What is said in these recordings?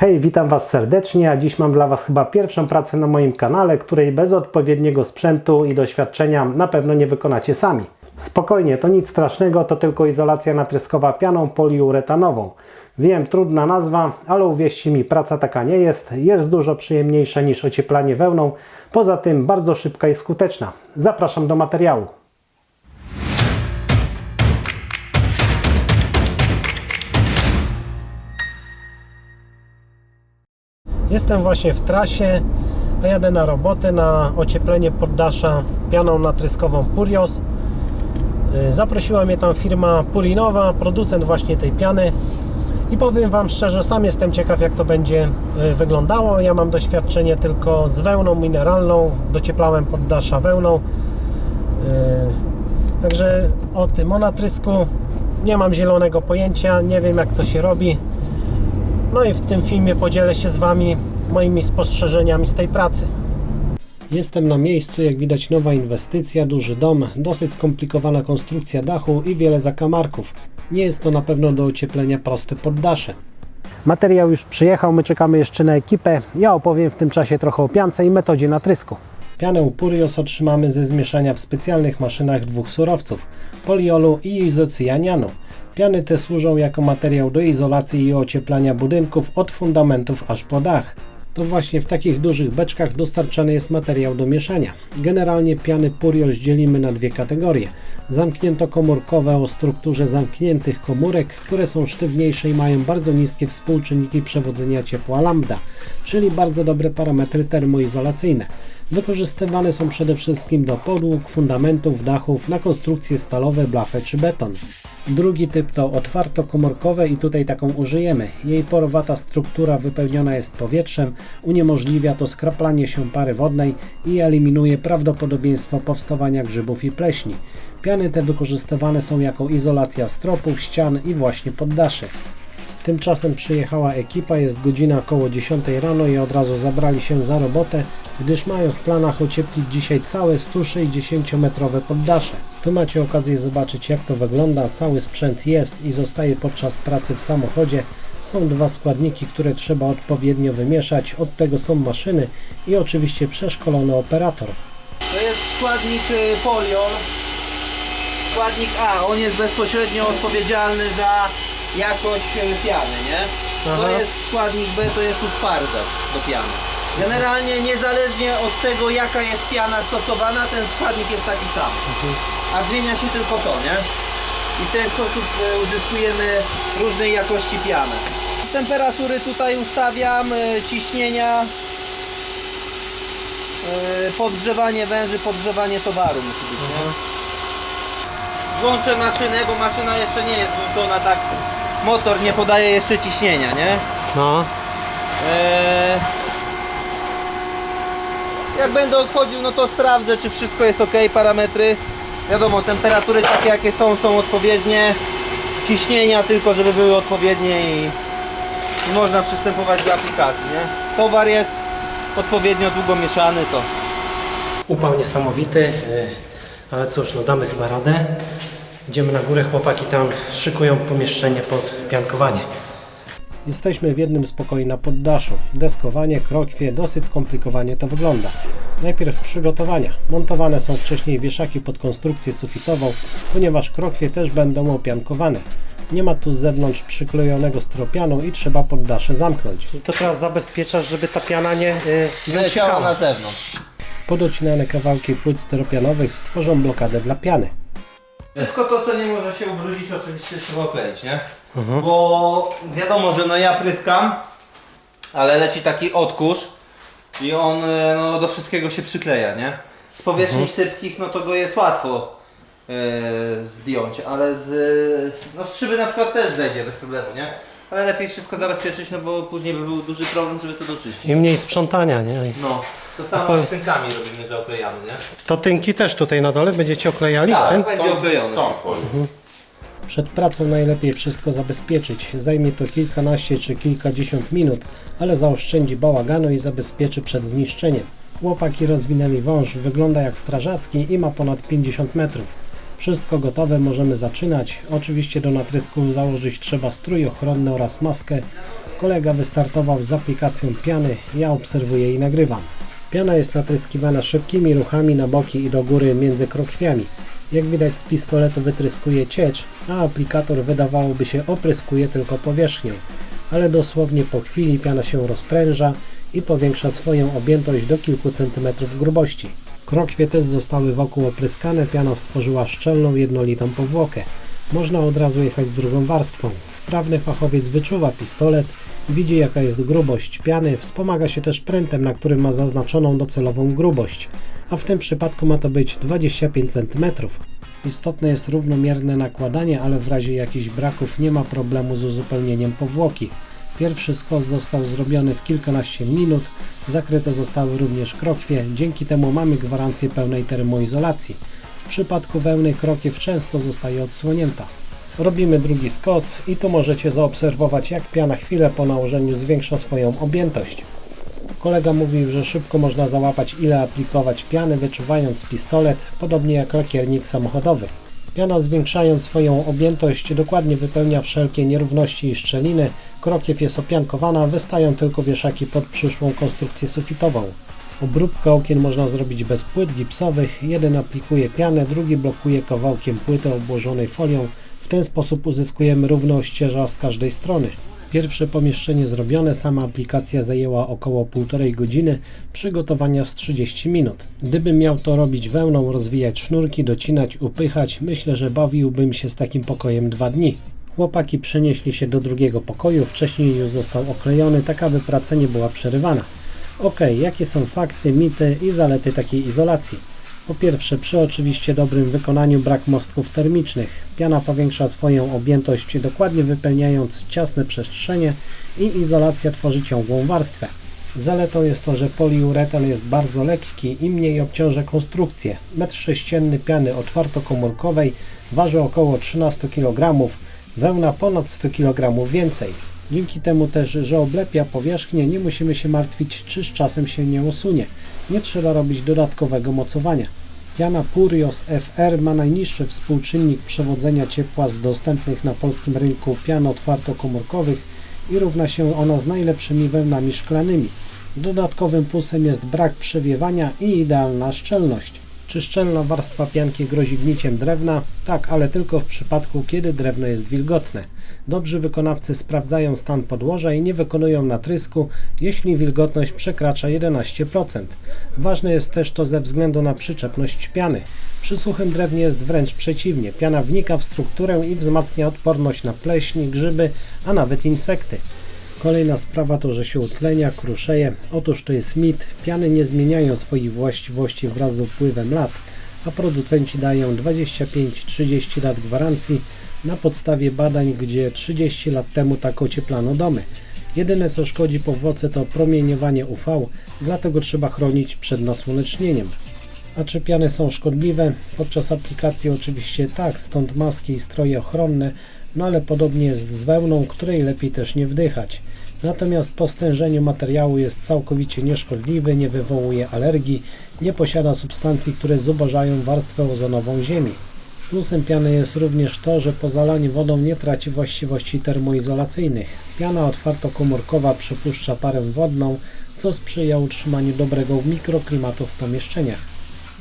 Hej, witam Was serdecznie, a dziś mam dla Was chyba pierwszą pracę na moim kanale, której bez odpowiedniego sprzętu i doświadczenia na pewno nie wykonacie sami. Spokojnie, to nic strasznego, to tylko izolacja natryskowa pianą poliuretanową. Wiem, trudna nazwa, ale uwierzcie mi, praca taka nie jest. Jest dużo przyjemniejsza niż ocieplanie wełną, poza tym bardzo szybka i skuteczna. Zapraszam do materiału. Jestem właśnie w trasie, a jadę na robotę na ocieplenie poddasza pianą natryskową Purios. Y, Zaprosiła mnie tam firma Purinowa, producent właśnie tej piany. I powiem Wam szczerze, sam jestem ciekaw jak to będzie y, wyglądało. Ja mam doświadczenie tylko z wełną mineralną, docieplałem poddasza wełną. Y, Także o tym, o natrysku nie mam zielonego pojęcia, nie wiem jak to się robi. No i w tym filmie podzielę się z Wami moimi spostrzeżeniami z tej pracy. Jestem na miejscu, jak widać nowa inwestycja, duży dom, dosyć skomplikowana konstrukcja dachu i wiele zakamarków. Nie jest to na pewno do ocieplenia proste poddasze. Materiał już przyjechał, my czekamy jeszcze na ekipę. Ja opowiem w tym czasie trochę o piance i metodzie natrysku. Pianę Purios otrzymamy ze zmieszania w specjalnych maszynach dwóch surowców poliolu i izocyjanianu. Piany te służą jako materiał do izolacji i ocieplania budynków od fundamentów aż po dach. To właśnie w takich dużych beczkach dostarczany jest materiał do mieszania. Generalnie piany Purios dzielimy na dwie kategorie. Zamkniętokomórkowe o strukturze zamkniętych komórek, które są sztywniejsze i mają bardzo niskie współczynniki przewodzenia ciepła lambda, czyli bardzo dobre parametry termoizolacyjne. Wykorzystywane są przede wszystkim do podłóg, fundamentów, dachów, na konstrukcje stalowe, blachę czy beton. Drugi typ to otwartokomórkowe i tutaj taką użyjemy. Jej porowata struktura wypełniona jest powietrzem, uniemożliwia to skraplanie się pary wodnej i eliminuje prawdopodobieństwo powstawania grzybów i pleśni. Piany te wykorzystywane są jako izolacja stropów, ścian i właśnie poddaszy. Tymczasem przyjechała ekipa, jest godzina około 10 rano i od razu zabrali się za robotę, gdyż mają w planach ocieplić dzisiaj całe 160-metrowe poddasze. Tu macie okazję zobaczyć jak to wygląda, cały sprzęt jest i zostaje podczas pracy w samochodzie. Są dwa składniki, które trzeba odpowiednio wymieszać, od tego są maszyny i oczywiście przeszkolony operator. To jest składnik y, poliol. Składnik A, on jest bezpośrednio odpowiedzialny za jakość piany, nie? To Aha. jest składnik B, to jest utwardza do piany. Generalnie niezależnie od tego jaka jest piana stosowana, ten składnik jest taki sam. A zmienia się tylko to, nie? I w ten sposób y, uzyskujemy różnej jakości piany. Temperatury tutaj ustawiam, y, ciśnienia, Yy, podgrzewanie węży, podgrzewanie towaru musi być, nie? Włączę maszynę, bo maszyna jeszcze nie jest włączona tak. Motor nie podaje jeszcze ciśnienia, nie? No, Eee, jak będę odchodził, no to sprawdzę, czy wszystko jest ok, parametry. Wiadomo, temperatury takie jakie są, są odpowiednie. Ciśnienia tylko, żeby były odpowiednie i, i można przystępować do aplikacji, nie? Towar jest odpowiednio długo mieszany, to upał niesamowity, yy, ale cóż, no damy chyba radę. Idziemy na górę, chłopaki tam szykują pomieszczenie pod piankowanie. Jesteśmy w jednym z pokoi na poddaszu. Deskowanie, krokwie, dosyć skomplikowanie to wygląda. Najpierw przygotowania. Montowane są wcześniej wieszaki pod konstrukcję sufitową, ponieważ krokwie też będą opiankowane. Nie ma tu z zewnątrz przyklejonego stropianu i trzeba poddasze zamknąć. I to teraz zabezpieczasz, żeby ta piana nie, yy, leciała na zewnątrz. Podocinane kawałki płyt styropianowych stworzą blokadę dla piany. Wszystko to, co nie może się ubrudzić, oczywiście trzeba okleić, nie? Bo wiadomo, że no ja pryskam, ale leci taki odkurz i on e, no, do wszystkiego się przykleja, nie? Z powierzchni sypkich, no to go jest łatwo e, zdjąć, ale z, no z szyby na przykład też zejdzie bez problemu, nie? Ale lepiej wszystko zabezpieczyć, no bo później by był duży problem, żeby to doczyścić. I mniej sprzątania, nie? No, to samo z tynkami robimy, że oklejamy, nie? To tynki też tutaj na dole będziecie oklejali? Ten? Tak, będzie oklejony wszystko. Przed pracą najlepiej wszystko zabezpieczyć. Zajmie to kilkanaście czy kilkadziesiąt minut, ale zaoszczędzi bałaganu i zabezpieczy przed zniszczeniem. Chłopaki rozwinęli wąż, wygląda jak strażacki i ma ponad 50 metrów. Wszystko gotowe, możemy zaczynać. Oczywiście do natrysku założyć trzeba strój ochronny oraz maskę. Kolega wystartował z aplikacją piany, ja obserwuję i nagrywam. Piana jest natryskiwana szybkimi ruchami na boki i do góry między krokwiami. Jak widać z pistoletu wytryskuje ciecz, a aplikator wydawałoby się opryskuje tylko powierzchnię. Ale dosłownie po chwili piana się rozpręża i powiększa swoją objętość do kilku centymetrów grubości. Krokwie też zostały wokół opryskane, piana stworzyła szczelną, jednolitą powłokę. Można od razu jechać z drugą warstwą. Wprawny fachowiec wyczuwa pistolet, widzi jaka jest grubość piany, wspomaga się też prętem, na którym ma zaznaczoną docelową grubość, a w tym przypadku ma to być 25 cm. Istotne jest równomierne nakładanie, ale w razie jakichś braków nie ma problemu z uzupełnieniem powłoki. Pierwszy skos został zrobiony w kilkanaście minut, zakryte zostały również krokwie, dzięki temu mamy gwarancję pełnej termoizolacji. W przypadku wełny krokiew często zostaje odsłonięta. Robimy drugi skos i tu możecie zaobserwować jak piana chwilę po nałożeniu zwiększa swoją objętość. Kolega mówił, że szybko można załapać ile aplikować piany wyczuwając pistolet, podobnie jak lakiernik samochodowy. Piana zwiększając swoją objętość dokładnie wypełnia wszelkie nierówności i szczeliny, krokiew jest opiankowana, wystają tylko wieszaki pod przyszłą konstrukcję sufitową. Obróbkę okien można zrobić bez płyt gipsowych, jeden aplikuje pianę, drugi blokuje kawałkiem płyty obłożonej folią, w ten sposób uzyskujemy równo ścieża z każdej strony. Pierwsze pomieszczenie zrobione, sama aplikacja zajęła około 1,5 godziny, przygotowania z 30 minut. Gdybym miał to robić wełną, rozwijać sznurki, docinać, upychać, myślę, że bawiłbym się z takim pokojem 2 dni. Chłopaki przenieśli się do drugiego pokoju, wcześniej już został oklejony, tak aby praca nie była przerywana. Ok, jakie są fakty, mity i zalety takiej izolacji? Po pierwsze, przy oczywiście dobrym wykonaniu brak mostków termicznych. Piana powiększa swoją objętość dokładnie wypełniając ciasne przestrzenie i izolacja tworzy ciągłą warstwę. Zaletą jest to, że poliuretan jest bardzo lekki i mniej obciąża konstrukcję. Metr sześcienny piany otwartokomórkowej waży około 13 kg, wełna ponad 100 kg więcej. Dzięki temu też, że oblepia powierzchnię, nie musimy się martwić, czy z czasem się nie usunie. Nie trzeba robić dodatkowego mocowania. Piana Purios FR ma najniższy współczynnik przewodzenia ciepła z dostępnych na polskim rynku pian otwartokomórkowych i równa się ona z najlepszymi wełnami szklanymi. Dodatkowym plusem jest brak przewiewania i idealna szczelność. Czy szczelna warstwa pianki grozi gniciem drewna? Tak, ale tylko w przypadku, kiedy drewno jest wilgotne. Dobrzy wykonawcy sprawdzają stan podłoża i nie wykonują natrysku, jeśli wilgotność przekracza 11%. Ważne jest też to ze względu na przyczepność piany. Przy suchym drewnie jest wręcz przeciwnie. Piana wnika w strukturę i wzmacnia odporność na pleśń, grzyby, a nawet insekty. Kolejna sprawa to, że się utlenia, kruszeje. Otóż to jest mit. Piany nie zmieniają swoich właściwości wraz z upływem lat, a producenci dają 25-30 lat gwarancji na podstawie badań, gdzie 30 lat temu tak ocieplano domy. Jedyne co szkodzi powłoce to promieniowanie UV, dlatego trzeba chronić przed nasłonecznieniem. A czy piany są szkodliwe? Podczas aplikacji oczywiście tak, stąd maski i stroje ochronne, no ale podobnie jest z wełną, której lepiej też nie wdychać. Natomiast po stężeniu materiału jest całkowicie nieszkodliwy, nie wywołuje alergii, nie posiada substancji, które zubożają warstwę ozonową ziemi. Plusem piany jest również to, że po zalaniu wodą nie traci właściwości termoizolacyjnych. Piana otwartokomórkowa przepuszcza parę wodną, co sprzyja utrzymaniu dobrego mikroklimatu w pomieszczeniach.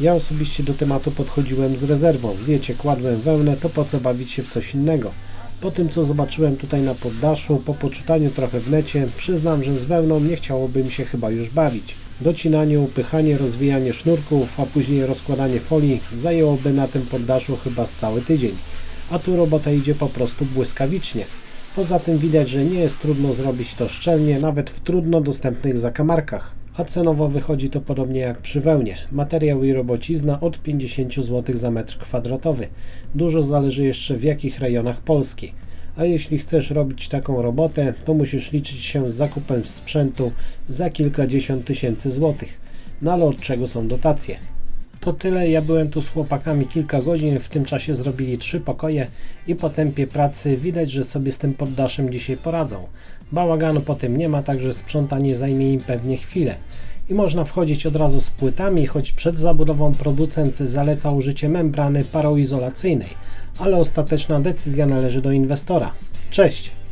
Ja osobiście do tematu podchodziłem z rezerwą. Wiecie, kładłem wełnę, to po co bawić się w coś innego. Po tym, co zobaczyłem tutaj na poddaszu, po poczytaniu trochę w necie, przyznam, że z wełną nie chciałoby mi się chyba już bawić. Docinanie, upychanie, rozwijanie sznurków, a później rozkładanie folii zajęłoby na tym poddaszu chyba z cały tydzień. A tu robota idzie po prostu błyskawicznie. Poza tym widać, że nie jest trudno zrobić to szczelnie, nawet w trudno dostępnych zakamarkach. A cenowo wychodzi to podobnie jak przy wełnie. Materiał i robocizna od 50 zł za metr kwadratowy. Dużo zależy jeszcze w jakich rejonach Polski. A jeśli chcesz robić taką robotę, to musisz liczyć się z zakupem sprzętu za kilkadziesiąt tysięcy złotych. No ale od czego są dotacje? To tyle, ja byłem tu z chłopakami kilka godzin, w tym czasie zrobili trzy pokoje i po tempie pracy widać, że sobie z tym poddaszem dzisiaj poradzą. Bałaganu potem nie ma, także sprzątanie zajmie im pewnie chwilę. i można wchodzić od razu z płytami, choć przed zabudową producent zaleca użycie membrany paroizolacyjnej, ale ostateczna decyzja należy do inwestora. Cześć!